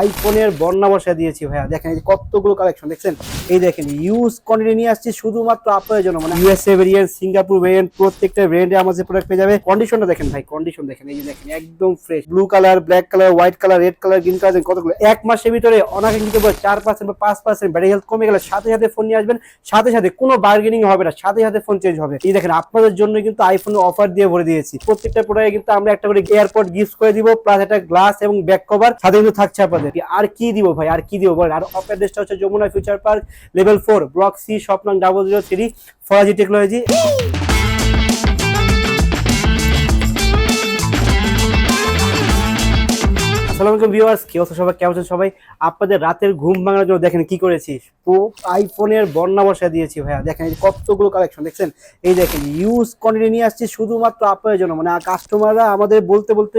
আইফোনের বন্যা বসা দিয়েছি ভাইয়া। দেখেন এই কতগুলো কালেকশন দেখছেন? এই দেখেন ইউজ কোয়ান্টিটি নিয়ে আসছি শুধুমাত্র আপনাদের জন্য। মানে ইউএসএ ভেরিয়েন্ট সিঙ্গাপুর ভেরিয়েন্ট প্রত্যেকটা ভেরিয়েন্টে আমাদের প্রোডাক্ট পেয়ে যাবে। কন্ডিশনটা দেখেন ভাই কন্ডিশন দেখেন। এই যে দেখেন, একদম fresh blue colour black colour white colour red colour green colour কতগুলো। এক মাসের ভিতরে অনাকাঙ্ক্ষিত চার পার্সেন্ট বা পাঁচ পার্সেন্ট ব্যাটারি হেলথ কমে গেলে সাথে সাথে ফোন নিয়ে আসবেন। সাথে সাথে কোনো বার্গেনিং হবে না, সাথে সাথে ফোন চেঞ্জ হবে। এই দেখেন, আপনাদের জন্য কিন্তু আইফোন অফার দিয়ে ভরে দিয়েছি। প্রত্যেকটা প্রোডাক্টে কিন্তু আমরা একটা করে এয়ারপোর্ট গিফট করে দিব প্লাস একটা গ্লাস এবং ব্যাক কভার সাথে কিন্তু থাকছে আপনাদের আর কি দিব ভাই? আর কি দিব? বলেন, আর অ্যাড্রেসটা হচ্ছে Jamuna future park, level four, block C, স্বপ্ন, double zero three Faraji technology. আসসালামু আলাইকুম ভিউয়ার্স, কি অবস্থা সবাই? কেমন আছেন সবাই? আপনাদের রাতের ঘুম ভাঙানোর জন্য দেখেন কি করেছি? প্রো আইফোনের বন্যা বসা দিয়েছি ভাইয়া। দেখেন এই কতগুলো কালেকশন দেখছেন? এই দেখেন ইউজ কোয়ান্টিটি নিয়ে আসছি শুধুমাত্র আপনাদের জন্য। মানে কাস্টমাররা আমাদের বলতে বলতে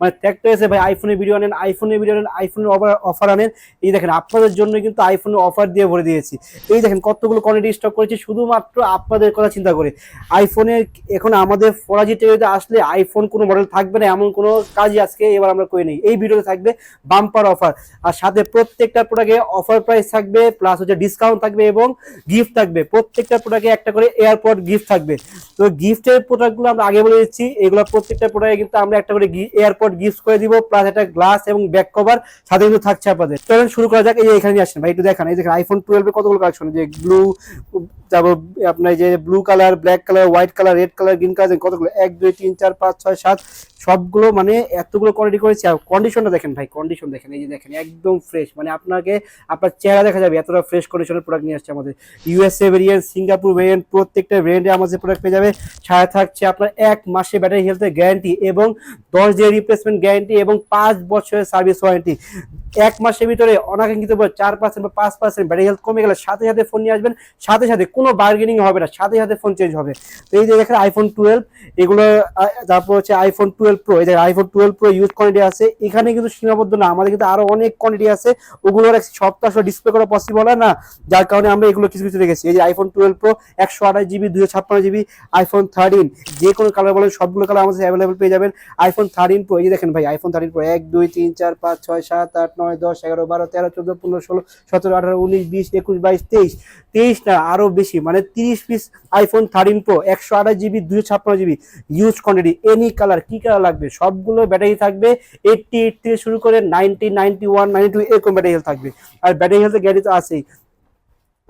মানে ত্যাগটা এসে ভাই আইফোনের ভিডিও আনেন আইফোনের ভিডিও আনেন আইফোনের অফার আনেন। এই দেখেন, আপনাদের জন্য কিন্তু আইফোনের অফার দিয়ে ভরে দিয়েছি। এই দেখেন, কতগুলো কোয়ান্টিটি স্টক করেছি, শুধুমাত্র আপনাদের কথা চিন্তা করে। আইফোনের এখন আমাদের ফরাজি টেবিতে আসলে আইফোন কোনো মডেল থাকবে না, এমন কোনো কাজই আজকে এবার আমরা করে নেই। এই ভিডিওতে থাকবে বাম্পার অফার আর সাথে প্রত্যেকটা প্রোডাক্টে অফার প্রাইস থাকবে প্লাস হচ্ছে ডিসকাউন্ট থাকবে এবং গিফট থাকবে। প্রত্যেকটা প্রোডাক্টে একটা করে এয়ারপোর্ট গিফট থাকবে। তো গিফটের প্রোডাক্টগুলো আমরা আগে বলে দিচ্ছি, এগুলো প্রত্যেকটা প্রোডাক্টে কিন্তু আমরা একটা করে এয়ারপোর্ট গিফট করে দিব প্লাস একটা গ্লাস এবং ব্যাক কভার সাথে কিন্তু থাকছে আপনাদের। চলুন শুরু করা যাক, এই এখানে আসেন ভাই, একটু দেখান। এই দেখেন আইফোন টুয়েলভে কতগুলো কালেকশন যে ব্লু তারপর আপনার যে blue colour black colour white colour red colour green colour কতগুলো? এক, দুই, তিন, চার, পাঁচ, ছয়, সাত, সবগুলো মানে এতগুলো কোয়ালিটি করেছি। আর কন্ডিশনটা দেখেন ভাই কন্ডিশন দেখেন, এই যে দেখেন, একদম ফ্রেশ মানে আপনাকে, আপনার চেহারা দেখা যাবে, এতটা ফ্রেশ কন্ডিশনের প্রোডাক্ট নিয়ে আসছে আমাদের। ইউএসএ ভেরিয়েন্ট সিঙ্গাপুর ভেরিয়েন্ট প্রত্যেকটা ভেরিয়েন্টে আমাদের প্রোডাক্ট পেয়ে যাবে, ছায়া থাকছে আপনার এক মাসে ব্যাটারি হেলথের গ্যারান্টি এবং দশ দিনের রিপ্লেসমেন্ট গ্যারান্টি এবং পাঁচ বছরের সার্ভিস ওয়ারেন্টি এক মাসের ভিতরে অনাকাঙ্ক্ষিত চার পার্সেন্ট বা পাঁচ পার্সেন্ট ব্যাটারি হেলথ কমে গেলে সাথে সাথে ফোন নিয়ে আসবেন, সাথে সাথে কোনো বার্গেনিং হবে না, সাথে সাথে ফোন চেঞ্জ হবে। তো এই যে দেখেন আইফোন টুয়েলভ এগুলো তারপর হচ্ছে আইফোন টুয়েলভ প্রো এই যে iPhone twelve pro use quantity আছে, এখানে কিন্তু সীমাবদ্ধ না। আমাদের কিন্তু আরও অনেক কোয়ান্টিটি আছে, ওগুলোর এক সপ্তাহ ডিসপ্লে করা পসিবল হয় না, যার কারণে আমরা এগুলো কিছু কিছু রেখেছি। এই যে আইফোন টুয়েলভ প্রো একশো আঠাশ জিবি দুশো ছাপ্পান্ন জিবি আইফোন থার্টিন যে কোনো কালার বলেন, সবগুলো কালার আমাদের অ্যাভেলেবল পেয়ে যাবেন। আইফোন থার্টিন প্রো এই যে দেখেন ভাই আইফোন থার্টিন প্রো এক, দুই, তিন, চার, পাঁচ, ছয়, সাত, আট, নয়, দশ, এগারো, বারো, তেরো, চোদ্দ, পনেরো, ষোলো, সতেরো, আঠারো, উনিশ, বিশ, একুশ, বাইশ, তেইশ তেইশ না, আরও বেশি মানে তিরিশ পিস আইফোন থার্টিন প্রো একশো আঠাশ জিবি দুশো ছাপ্পান্ন GB use quantity any colour কী কালার লাগবে, সবগুলো ব্যাটারি থাকবে এইটটি এইট থেকে শুরু করে ninety ninety one ninety two এরকম ব্যাটারি হেলথ থাকবে। আর ব্যাটারি হেলথের গ্যারান্টি তো আছেই।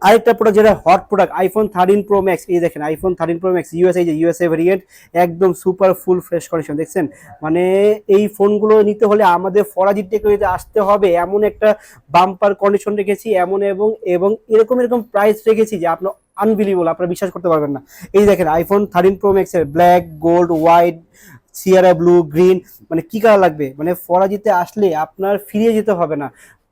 আরেকটা প্রোডাক্ট যেটা hot product iPhone thirteen pro max এই দেখেন iPhone thirteen pro max USA যে ইউএসএ ভেরিয়েন্ট একদম সুপার ফুল ফ্রেশ কন্ডিশন দেখছেন? মানে এই ফোনগুলো নিতে হলে আমাদের ফরাজি টেকনোলজিতে আসতে হবে, এমন একটা বাম্পার কন্ডিশন রেখেছি, এমন এবং এবং এরকম এরকম প্রাইস রেখেছি যে আপনার আনবিলিভেবল আপনারা বিশ্বাস করতে পারবেন না। এই দেখেন আইফোন থার্টিন প্রো ম্যাক্সের black gold white sierra blue green মানে কি কালার লাগবে? মানে ফরাজিতে আসলে আপনার ফিরিয়ে যেতে হবে না।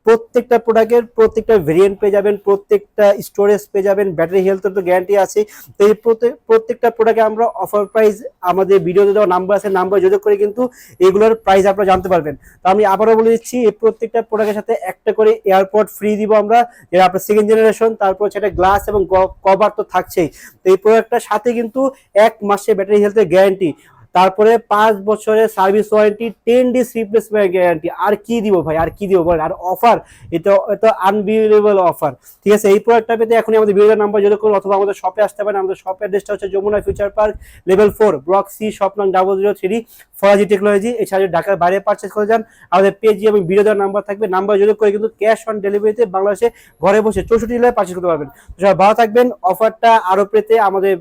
প্রত্যেকটা প্রোডাক্টের প্রত্যেকটা ভেরিয়েন্ট পেয়ে যাবেন, প্রত্যেকটা স্টোরেজ পেয়ে যাবেন ব্যাটারি হেলথের তো গ্যারান্টি আছে। তো এই প্রত্যেক- প্রত্যেকটা প্রোডাক্টে আমরা অফার প্রাইস আমাদের ভিডিওতে দেওয়া নাম্বার আছে নাম্বার যোগাযোগ করে কিন্তু এগুলোর প্রাইস আপনারা জানতে পারবেন। তো আমি আবারও বলে দিচ্ছি, এই প্রত্যেকটা প্রোডাক্টের সাথে একটা করে এয়ারপোর্ট ফ্রি দিব আমরা, যেটা আপনার সেকেন্ড জেনারেশন তারপর সেটা গ্লাস এবং কভার তো থাকছেই। তো এই প্রোডাক্টটার সাথে কিন্তু এক মাসে ব্যাটারি হেলথের গ্যারান্টি তারপরে পাঁচ বছরের service warranty ten days replacement guarantee আর কি দিব ভাই? আর কি দিব বলেন? আর অফার এটা এটা আনবিলিভেবল অফার ঠিক আছে? এই প্রোডাক্টটা পেতে এখনই আমাদের ভিডিও নাম্বার যোগাযোগ করুন অথবা আমাদের শপে আসতে পারেন। আমাদের শপ অ্যাড্রেসটা হচ্ছে Jamuna future park level four block C shop নং double zero three Faraji technology এছাড়া ঢাকার বাইরে পারচেস করে যান। আমাদের পেজি এবং ভিডিও দেওয়ার নাম্বার থাকবে। নাম্বার যোগাযোগ করে কিন্তু ক্যাশ অন ডেলিভারিতে বাংলাদেশে ঘরে বসে চৌষট্টি জেলায় পারচেস করতে পারবেন। সবাই ভালো থাকবেন। অফারটা আরও পেতে আমাদের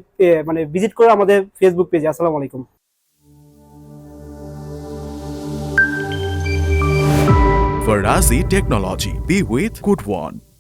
মানে ভিজিট করে আমাদের ফেসবুক পেজে আসসালামু আলাইকুম। Farazi Technology. Be with good one.